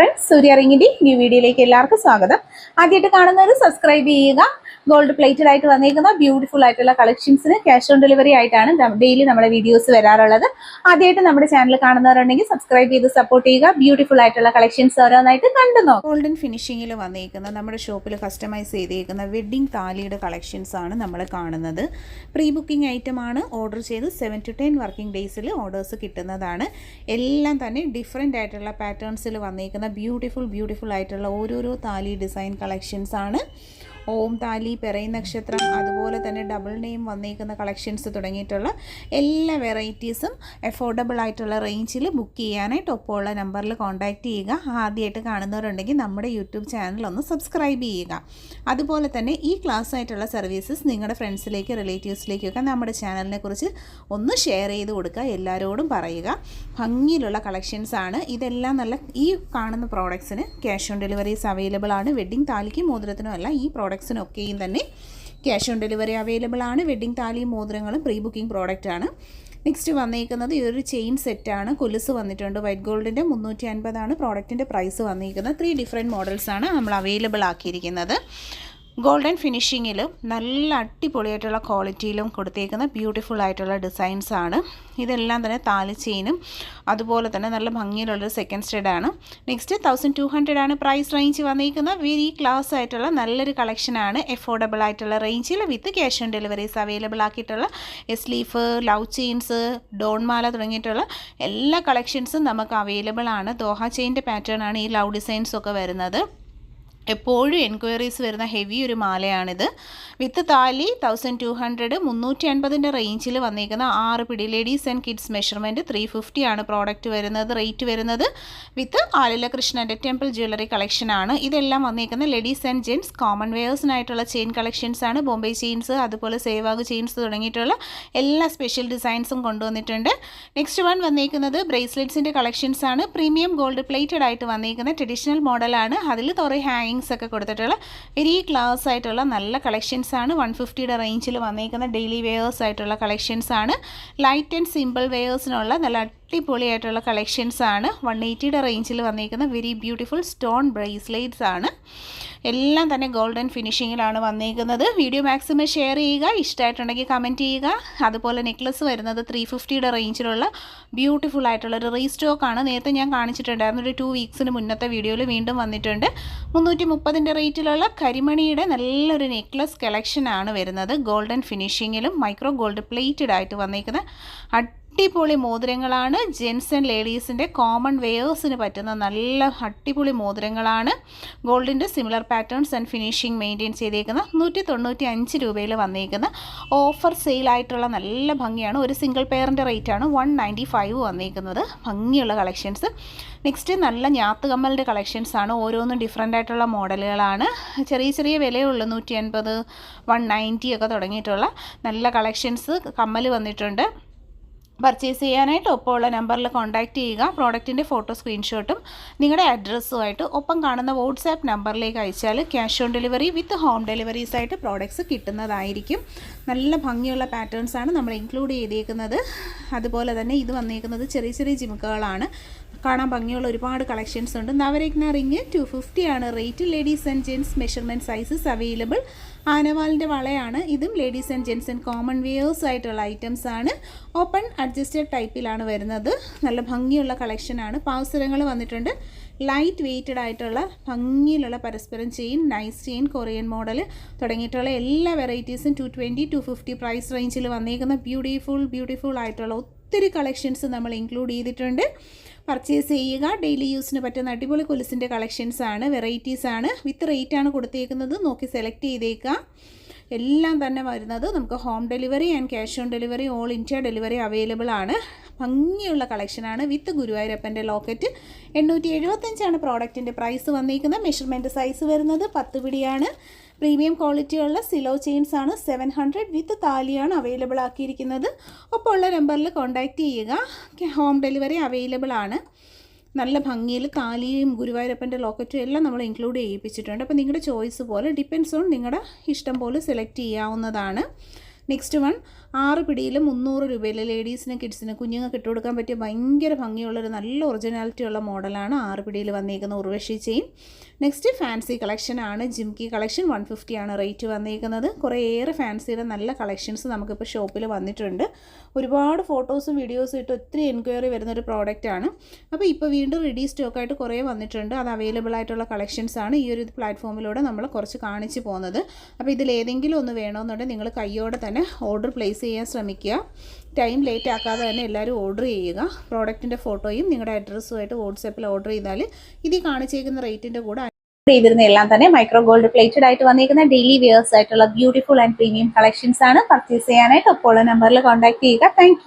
Friends സൂര്യ new വീഡിയോയിലേക്ക് എല്ലാവർക്കും സ്വാഗതം. ആദ്യമായിട്ട് കാണുന്നവർ സബ്സ്ക്രൈബ് ചെയ്യുക. ഗോൾഡ് പ്ലേറ്റഡ് ആയിട്ട് വന്നിരിക്കുന്ന ബ്യൂട്ടിഫുൾ ആയിട്ടുള്ള കളക്ഷൻസിന് ക്യാഷ് ഓൺ ഡെലിവറി ആയിട്ടാണ് ഡെയിലി നമ്മുടെ വീഡിയോസ് വരാറുള്ളത്. ആദ്യമായിട്ട് നമ്മുടെ ചാനൽ കാണുന്നവരുണ്ടെങ്കിൽ സബ്സ്ക്രൈബ് ചെയ്ത് സപ്പോർട്ട് ചെയ്യുക. ബ്യൂട്ടിഫുൾ ആയിട്ടുള്ള കളക്ഷൻസ് ഓരോന്നായിട്ട് കണ്ടു നോക്കാം. ഗോൾഡൻ ഫിനിഷിങ്ങിൽ വന്നിരിക്കുന്ന നമ്മുടെ ഷോപ്പിൽ കസ്റ്റമൈസ് ചെയ്തിരിക്കുന്ന വെഡ്ഡിംഗ് താലിയുടെ കളക്ഷൻസ് ആണ് നമ്മൾ കാണുന്നത്. പ്രീ ബുക്കിംഗ് ഐറ്റം ആണ് ഓർഡർ ചെയ്ത് സെവൻ ടു ടെൻ വർക്കിംഗ് ഡേയ്സിൽ ഓർഡേഴ്സ് കിട്ടുന്നതാണ്. എല്ലാം തന്നെ ഡിഫറെന്റ് ആയിട്ടുള്ള പാറ്റേൺസിൽ വന്നിരിക്കുന്ന ബ്യൂട്ടിഫുൾ ബ്യൂട്ടിഫുൾ ആയിട്ടുള്ള ഓരോരോ താലി ഡിസൈൻ കളക്ഷൻസാണ് ഓം താലി പെറൈ നക്ഷത്രം അതുപോലെ തന്നെ ഡബിൾ നെയിം വന്നേക്കുന്ന കളക്ഷൻസ് തുടങ്ങിയിട്ടുള്ള എല്ലാ വെറൈറ്റീസും അഫോർഡബിൾ ആയിട്ടുള്ള റേഞ്ചിൽ ബുക്ക് ചെയ്യാനായിട്ട് ഒപ്പമുള്ള നമ്പറിൽ കോൺടാക്റ്റ് ചെയ്യുക. ആദ്യമായിട്ട് കാണുന്നവരുണ്ടെങ്കിൽ നമ്മുടെ യൂട്യൂബ് ചാനൽ ഒന്ന് സബ്സ്ക്രൈബ് ചെയ്യുക. അതുപോലെ തന്നെ ഈ ക്ലാസ് ആയിട്ടുള്ള സർവീസസ് നിങ്ങളുടെ ഫ്രണ്ട്സിലേക്ക് റിലേറ്റീവ്സിലേക്കൊക്കെ നമ്മുടെ ചാനലിനെ കുറിച്ച് ഒന്ന് ഷെയർ ചെയ്ത് കൊടുക്കുക. എല്ലാവരോടും പറയുക. ഭംഗിയിലുള്ള കളക്ഷൻസ് ആണ്. ഇതെല്ലാം നല്ല ഈ കാണുന്ന പ്രോഡക്ട്സിന് ക്യാഷ് ഓൺ ഡെലിവറീസ് അവൈലബിൾ ആണ്. വെഡ്ഡിംഗ് താലിക്കും മോതിരത്തിനും അല്ല ഈ പ്രോഡക്ട്സിനൊക്കെയും തന്നെ ക്യാഷ് ഓൺ ഡെലിവറി അവൈലബിൾ ആണ്. വെഡ്ഡിംഗ് താലിയും മോതിരങ്ങളും പ്രീ ബുക്കിംഗ് പ്രോഡക്റ്റ് ആണ്. നെക്സ്റ്റ് വന്നിരിക്കുന്നത് ഈ ഒരു ചെയിൻ സെറ്റാണ് കൊലുസ് വന്നിട്ടുണ്ട്. വൈറ്റ് ഗോൾഡിന്റെ മുന്നൂറ്റി അൻപതാണ് പ്രോഡക്റ്റിന്റെ പ്രൈസ് വന്നിരിക്കുന്നത് ത്രീ ഡിഫറെന്റ് മോഡൽസാണ് നമ്മൾ അവൈലബിൾ ആക്കിയിരിക്കുന്നത്. ഗോൾഡൻ ഫിനിഷിങ്ങിലും നല്ല അടിപൊളിയായിട്ടുള്ള ക്വാളിറ്റിയിലും കൊടുത്തേക്കുന്ന ബ്യൂട്ടിഫുൾ ആയിട്ടുള്ള ഡിസൈൻസ് ആണ്. ഇതെല്ലാം തന്നെ താലി ചെയിനും. അതുപോലെ തന്നെ നല്ല ഭംഗിയിലുള്ളൊരു സെക്കൻഡ് സ്റ്റെഡ് ആണ്. നെക്സ്റ്റ് തൗസൻഡ് ടു ഹൺഡ്രഡ് ആണ് പ്രൈസ് റേഞ്ച് വന്നിരിക്കുന്നത്. വെരി ക്ലാസ് ആയിട്ടുള്ള നല്ലൊരു കളക്ഷനാണ് എഫോർഡബിൾ ആയിട്ടുള്ള റേഞ്ചിൽ with cash on deliveries available ആക്കിയിട്ടുള്ള എസ്ലീഫ് ലവ് ചെയിൻസ് ഡോൺമാല തുടങ്ങിയിട്ടുള്ള എല്ലാ കളക്ഷൻസും നമുക്ക് അവൈലബിൾ ആണ്. ദോഹ ചെയിന്റെ പാറ്റേൺ ആണ് ഈ ലവ് ഡിസൈൻസ് ഒക്കെ വരുന്നത്. എപ്പോഴും എൻക്വയറീസ് വരുന്ന ഹെവി ഒരു മാലയാണിത്. വിത്ത് താലി തൗസൻഡ് ടു ഹൺഡ്രഡ് മുന്നൂറ്റി അൻപതിന്റെ റേഞ്ചിൽ വന്നിരിക്കുന്ന ആറ് പിടി ladies and kids measurement three fifty ആണ് പ്രോഡക്റ്റ് വരുന്നത് റേറ്റ് വരുന്നത്. വിത്ത് ആലില കൃഷ്ണന്റെ ടെമ്പിൾ ജ്വല്ലറി കളക്ഷനാണ് ഇതെല്ലാം വന്നിരിക്കുന്ന ലേഡീസ് ആൻഡ് ജെൻസ് കോമൺ വെയേഴ്സിനായിട്ടുള്ള ചെയിൻ കളക്ഷൻസ് ആണ്. ബോംബെ ചെയിൻസ് അതുപോലെ സേവാഗ് ചെയിൻസ് തുടങ്ങിയിട്ടുള്ള എല്ലാ സ്പെഷ്യൽ ഡിസൈൻസും കൊണ്ടുവന്നിട്ടുണ്ട്. നെക്സ്റ്റ് വൺ വന്നിരിക്കുന്നത് ബ്രേസ്ലെറ്റ്സിന്റെ കളക്ഷൻസ് ആണ്. പ്രീമിയം ഗോൾഡ് പ്ലേറ്റഡ് ആയിട്ട് വന്നിരിക്കുന്ന ട്രഡീഷണൽ മോഡലാണ് അതിൽ കുറേ ഹാങ്ങിങ്സ് ഒക്കെ കൊടുത്തിട്ടുള്ള വെരി ക്ലാസ് ആയിട്ടുള്ള നല്ല കളക്ഷൻസ് ആണ്. വൺ ഫിഫ്റ്റിയുടെ റേഞ്ചിൽ വന്നേക്കുന്ന ഡെയിലി വെയേഴ്സ് ആയിട്ടുള്ള കളക്ഷൻസ് ആണ്. ലൈറ്റ് ആൻഡ് സിമ്പിൾ വെയേഴ്സിനുള്ള നല്ല അടിപൊളിയായിട്ടുള്ള കളക്ഷൻസ് ആണ്. വൺ എയ്റ്റിയുടെ റേഞ്ചിൽ വന്നേക്കുന്ന വെരി ബ്യൂട്ടിഫുൾ സ്റ്റോൺ ബ്രേസ്ലെറ്റ്സ് ആണ്. എല്ലാം തന്നെ ഗോൾഡൻ ഫിനിഷിങ്ങിലാണ് വന്നിരിക്കുന്നത് വീഡിയോ മാക്സിമം ഷെയർ ചെയ്യുക ഇഷ്ടമായിട്ടുണ്ടെങ്കിൽ കമന്റ് ചെയ്യുക. അതുപോലെ നെക്ലസ് വരുന്നത് ത്രീ ഫിഫ്റ്റിയുടെ റേഞ്ചിലുള്ള ബ്യൂട്ടിഫുൾ ആയിട്ടുള്ള ഒരു റീസ്റ്റോക്ക് ആണ്. നേരത്തെ ഞാൻ കാണിച്ചിട്ടുണ്ടായിരുന്നു ഒരു ടു വീക്സിന് മുന്നത്തെ വീഡിയോയിൽ വീണ്ടും വന്നിട്ടുണ്ട്. മുന്നൂറ്റി മുപ്പതിന്റെ റേറ്റിലുള്ള കരിമണിയുടെ നല്ലൊരു നെക്ലസ് കളക്ഷനാണ് വരുന്നത്. ഗോൾഡൻ ഫിനിഷിങ്ങിലും മൈക്രോ ഗോൾഡ് പ്ലേറ്റഡ് ആയിട്ട് വന്നിരിക്കുന്ന അടിപൊളി മോതിരങ്ങളാണ്. ജെൻസ് ആൻഡ് ലേഡീസിന്റെ കോമൺ വെയേഴ്സിന് പറ്റുന്ന നല്ല അടിപൊളി മോതിരങ്ങളാണ്. ഗോൾഡിന്റെ similar patterns and finishing maintain ചെയ്തേക്കുന്ന നൂറ്റി തൊണ്ണൂറ്റി അഞ്ച് രൂപയിൽ വന്നേക്കുന്ന ഓഫർ സെയിലായിട്ടുള്ള നല്ല ഭംഗിയാണ്. ഒരു സിംഗിൾ പെയറിന്റെ റേറ്റാണ് വൺ നയന്റി ഫൈവ് വന്നേക്കുന്നത്. ഭംഗിയുള്ള കളക്ഷൻസ് നെക്സ്റ്റ് നല്ല ഞാത്തുകമ്മലിന്റെ കളക്ഷൻസ് ആണ്. ഓരോന്നും ഡിഫറെന്റ് ആയിട്ടുള്ള മോഡലുകളാണ്. ചെറിയ ചെറിയ വിലയുള്ളൂ. നൂറ്റി അൻപത് വൺ നയന്റി ഒക്കെ തുടങ്ങിയിട്ടുള്ള നല്ല കളക്ഷൻസ് കമ്മൽ വന്നിട്ടുണ്ട്. പർച്ചേസ് ചെയ്യാനായിട്ട് ഒപ്പമുള്ള നമ്പറിൽ കോൺടാക്റ്റ് ചെയ്യുക. പ്രോഡക്റ്റിന്റെ ഫോട്ടോ സ്ക്രീൻഷോട്ടും നിങ്ങളുടെ അഡ്രസ്സുമായിട്ട് ഒപ്പം കാണുന്ന വാട്സാപ്പ് നമ്പറിലേക്ക് അയച്ചാൽ cash on delivery with home deliveries ആയിട്ട് പ്രോഡക്റ്റ്സ് കിട്ടുന്നതായിരിക്കും. നല്ല ഭംഗിയുള്ള പാറ്റേൺസാണ് നമ്മൾ ഇൻക്ലൂഡ് ചെയ്തേക്കുന്നത്. അതുപോലെ തന്നെ ഇത് വന്നേക്കുന്നത് ചെറിയ ചെറിയ ജിമുക്കുകളാണ്. കാണാൻ ഭംഗിയുള്ള ഒരുപാട് കളക്ഷൻസ് ഉണ്ട്. നവരത്ന റിങ് ടു ഫിഫ്റ്റി ആണ്. Rate ladies and gents measurement sizes available ആനവാലിന്റെ വളയാണ്. ഇതും ladies and gents and common wears ആയിട്ടുള്ള ഐറ്റംസ് ആണ്. ഓപ്പൺ അഡ്ജസ്റ്റഡ് ടൈപ്പിലാണ് വരുന്നത്. നല്ല ഭംഗിയുള്ള കളക്ഷനാണ് പാവസരങ്ങൾ വന്നിട്ടുണ്ട്. ലൈറ്റ് വെയ്റ്റഡ് ആയിട്ടുള്ള ഭംഗിയിലുള്ള പരസ്പരം chain nice chain Korean model തുടങ്ങിയിട്ടുള്ള എല്ലാ വെറൈറ്റീസും two twenty two fifty price range വന്നേക്കുന്ന ബ്യൂട്ടിഫുൾ ബ്യൂട്ടിഫുൾ ആയിട്ടുള്ള ഒത്തിരി കളക്ഷൻസ് നമ്മൾ ഇൻക്ലൂഡ് ചെയ്തിട്ടുണ്ട്. പർച്ചേസ് ചെയ്യുക ഡെയിലി യൂസിന് പറ്റുന്ന അടിപൊളി കൊലുസിന്റെ കളക്ഷൻസ് ആണ് വെറൈറ്റീസ് ആണ്. വിത്ത് റേറ്റ് ആണ് കൊടുത്തേക്കുന്നത്. നോക്കി സെലക്ട് ചെയ്തേക്കുക. എല്ലാം തന്നെ വരുന്നത് നമുക്ക് home delivery and cash on delivery all India delivery available ആണ്. ഭംഗിയുള്ള കളക്ഷനാണ് വിത്ത് ഗുരുവായൂരപ്പന്റെ ലോക്കറ്റ് എണ്ണൂറ്റി എഴുപത്തഞ്ചാണ് പ്രോഡക്റ്റിന്റെ പ്രൈസ് വന്നിരിക്കുന്നത് മെഷർമെന്റ് സൈസ് വരുന്നത് പത്ത് പിടിയാണ്. പ്രീമിയം ക്വാളിറ്റിയുള്ള സിലോ ചെയിൻസ് ആണ് സെവൻ ഹൺഡ്രഡ് വിത്ത് താലിയാണ് അവൈലബിൾ ആക്കിയിരിക്കുന്നത്. അപ്പോൾ ഉള്ള നമ്പറിൽ കോൺടാക്റ്റ് ചെയ്യുക. ഹോം ഡെലിവറി അവൈലബിൾ ആണ്. നല്ല ഭംഗിയിൽ താലിയും ഗുരുവായൂരപ്പന്റെ ലോക്കറ്റും എല്ലാം നമ്മൾ ഇൻക്ലൂഡ് ചെയ്യിപ്പിച്ചിട്ടുണ്ട്. അപ്പോൾ നിങ്ങളുടെ ചോയ്സ് പോലെ ഡിപ്പെൻസ് ഓൺ നിങ്ങളുടെ ഇഷ്ടം പോലെ സെലക്ട് ചെയ്യാവുന്നതാണ്. നെക്സ്റ്റ് വൺ ആറ് പിടിയിൽ മുന്നൂറ് രൂപയിൽ ലേഡീസിന് കിഡ്സിന് കുഞ്ഞുങ്ങൾക്ക് ഇട്ട് കൊടുക്കാൻ പറ്റിയ ഭയങ്കര ഭംഗിയുള്ളൊരു നല്ല ഒറിജിനാലിറ്റി ഉള്ള മോഡലാണ് ആറ് പിടിയിൽ വന്നിരിക്കുന്ന Urvashi chain. Next fancy collection ആണ് ജിംകി കളക്ഷൻ വൺ ഫിഫ്റ്റി ആണ് റേറ്റ് വന്നിരിക്കുന്നത് കുറേയേറെ ഫാൻസിയുടെ നല്ല കളക്ഷൻസ് നമുക്കിപ്പോൾ ഷോപ്പിൽ വന്നിട്ടുണ്ട്. ഒരുപാട് ഫോട്ടോസും വീഡിയോസും ഇട്ട് ഒത്തിരി എൻക്വയറി വരുന്ന ഒരു പ്രോഡക്റ്റ് ആണ്. അപ്പോൾ ഇപ്പോൾ വീണ്ടും റെഡി സ്റ്റോക്കായിട്ട് കുറേ വന്നിട്ടുണ്ട്. അത് അവൈലബിൾ ആയിട്ടുള്ള കളക്ഷൻസ് ആണ് ഈ ഒരു പ്ലാറ്റ്ഫോമിലൂടെ നമ്മൾ കുറച്ച് കാണിച്ചു പോകുന്നത്. അപ്പോൾ ഇതിലേതെങ്കിലും ഒന്ന് വേണമെന്നുണ്ടെങ്കിൽ നിങ്ങൾ കയ്യോടെ തന്നെ ഓർഡർ പ്ലേസ് ചെയ്യാൻ ശ്രമിക്കുക. ടൈം ലേറ്റ് ആക്കാതെ തന്നെ എല്ലാവരും ഓർഡർ ചെയ്യുക. പ്രോഡക്റ്റിന്റെ ഫോട്ടോയും നിങ്ങളുടെ അഡ്രസ്സുമായിട്ട് വാട്സാപ്പിൽ ഓർഡർ ചെയ്താൽ ഇത് കാണിച്ചേക്കുന്ന റേറ്റിന്റെ കൂടെ ചെയ്തിരുന്ന എല്ലാം തന്നെ മൈക്രോ ഗോൾഡ് പ്ലേറ്റഡ് ആയിട്ട് വന്നിരിക്കുന്ന ഡെയിലി വിയേഴ്സ് ആയിട്ടുള്ള ബ്യൂട്ടിഫുൾ ആൻഡ് പ്രീമിയം കളക്ഷൻസ് ആണ്. പർച്ചേസ് ചെയ്യാനായിട്ട് അപ്പോൾ നമ്പറിൽ കോൺടാക്ട് ചെയ്യുക. താങ്ക്